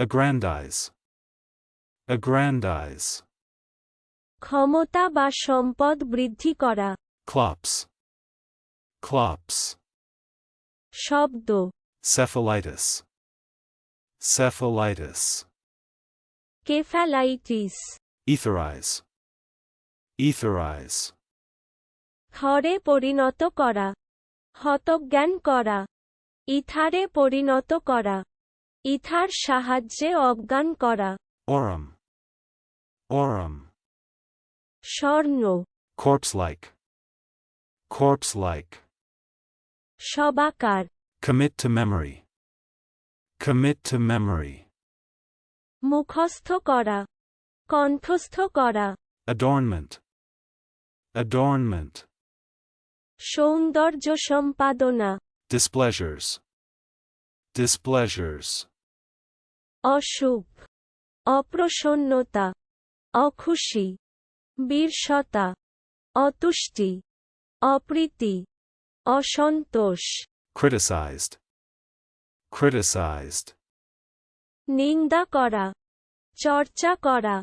Aggrandize. Aggrandize. ক্ষমতা বা সম্পদ বৃদ্ধি করা Clops. Clops. শব্দ Cephalitis. Cephalitis. কেফ্যালাইটিস Etherize. Etherize. থরে পরিণত করা হতজ্ঞান করা ইথারে পরিণত করা ইথার সাহায্যে অজ্ঞান করা Aurum. Aurum. স্বর্ণ Corpse like. Corpse like. সবাকার Commit to memory. Commit to memory. মুখস্থ করা কণ্ঠস্থ করা Adornment. Adornment. সৌন্দর্য সম্পাদনা Displeasures. Displeasures. অশুভ অপ্রসন্নতা অখুশি বীরসতা অতুষ্টি অপ্রীতি অসন্তোষ Criticized. Criticized. নিন্দা করা চর্চা করা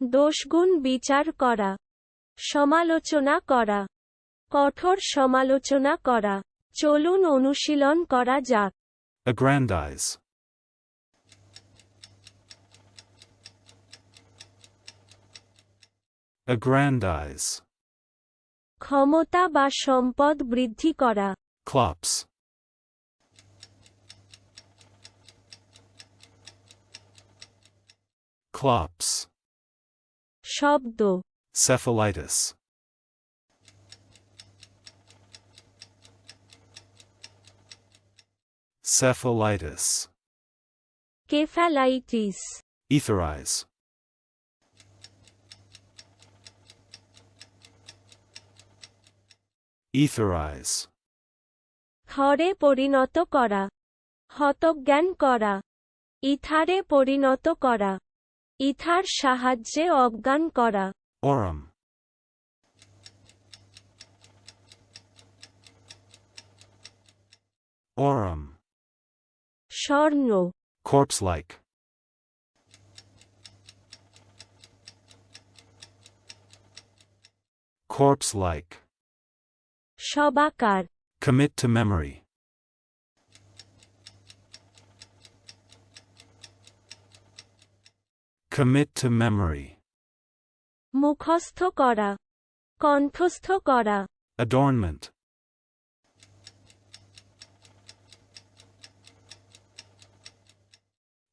দোষগুণ বিচার করা সমালোচনা করা কঠোর সমালোচনা করা চলুন অনুশীলন করা যাক Aggrandize. Aggrandize. ক্ষমতা বা সম্পদ বৃদ্ধি করা Clops. Clops. শব্দ Cephalitis. Cephalitis. কেফ্যালাইটিস Etherize. Etherize. থরে পরিণত করা হতজ্ঞান করা ইথারে পরিণত করা ইথার সাহায্যে অজ্ঞান করা Aurum. Aurum. স্বর্ণ Corpse like. Corpse like. সবাকার Commit to memory. Commit to memory. মুখস্থ করা কণ্ঠস্থ করা Adornment.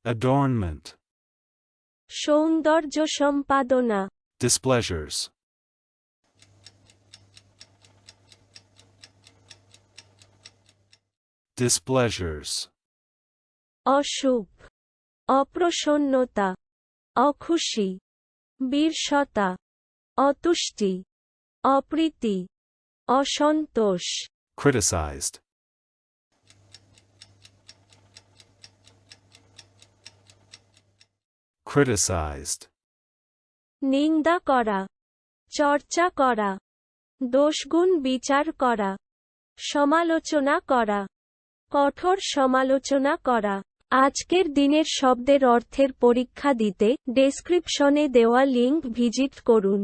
Adornment. সৌন্দর্য সম্পাদনা Displeasures. Displeasures. অশুভ অপ্রসন্নতা অখুশি বীরসতা অতুষ্টি অপ্রীতি অসন্তোষ Criticized. Criticized. নিন্দা করা, চর্চা করা, দোষগুণ বিচার করা, সমালোচনা করা, কঠোর সমালোচনা করা আজকের দিনের শব্দের অর্থের পরীক্ষা দিতে ডেসক্রিপশনে দেওয়া লিঙ্ক ভিজিট করুন